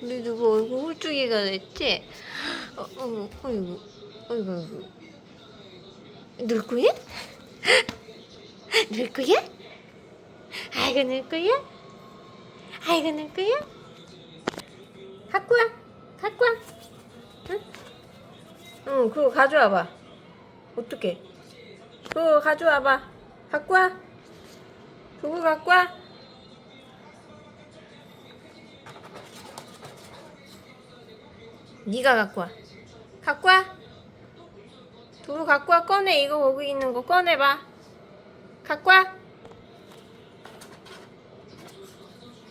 우리 누구 얼굴 홀쭉이가 됐지? 어, 어, 어이구, 어이구, 어이구. 누구야? 누구야? 아이고, 누구야? 아이고, 누구야? 갖고 와, 갖고 와. 응? 응, 그거 가져와 봐. 어떡해? 그거 가져와 봐. 갖고 와. 그거 갖고 와. 네가 갖고 와. 갖고 와. 두부 갖고 와. 꺼내. 이거 거기 있는 거 꺼내봐. 갖고 와.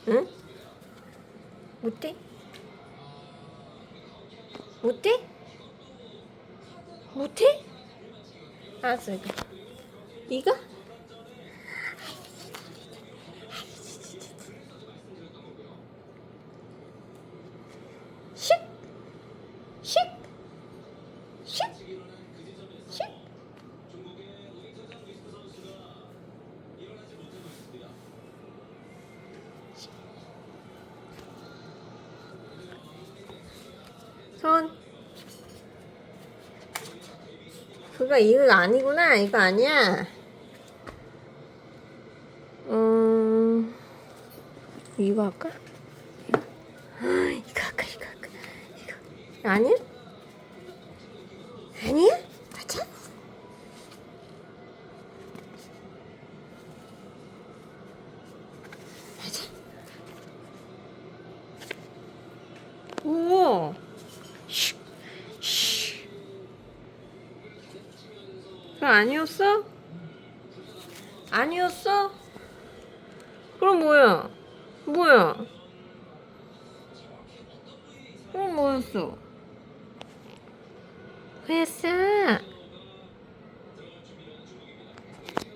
응? 못해? 못해? 못해? 알았어, 이거. 이거? 손. 그거 이거 아니구나. 이거 아니야. 음, 이거 할까? 이거? 이거 할까? 이거 할까? 이거 아니야? 아니야? 맞아? 맞아? 오. 슉. 그거 아니었어? 아니었어? 그럼 뭐야? 뭐야? 그럼 뭐였어? 왜였어?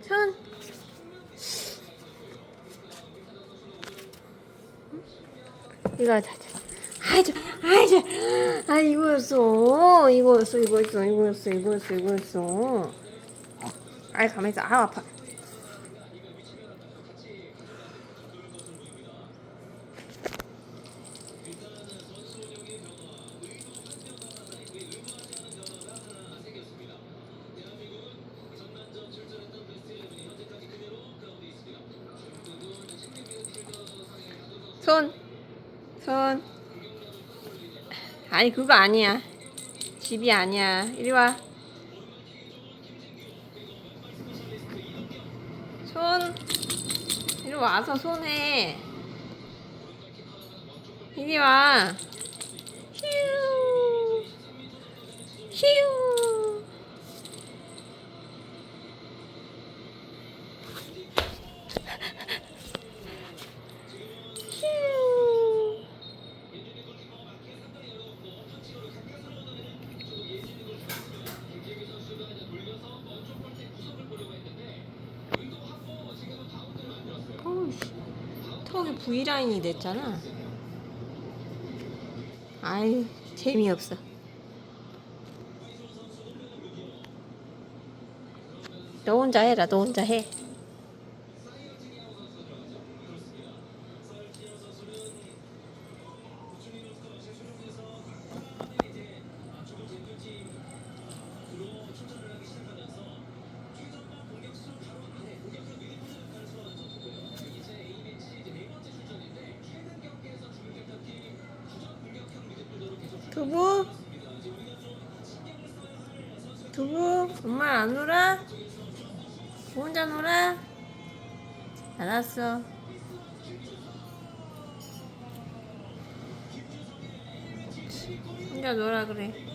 손. 이거 하자. 아이저, 아이저, 아 이거였어, 이거였어, 이거였어, 이거였어, 이거였어, 이거였어. 아이 가만히 있어, 아 아파. 손, 손. 아니 그거 아니야. 집이 아니야. 이리 와. 손. 이리 와서 손해. 이리 와. 휴. 휴. 휴. 어우씨, 턱이 V라인이 됐잖아. 아유, 재미없어. 너 혼자 해라, 너 혼자 해. 두부? 두부? 엄마 안 놀아? 혼자 놀아? 알았어. 혼자 놀아 그래.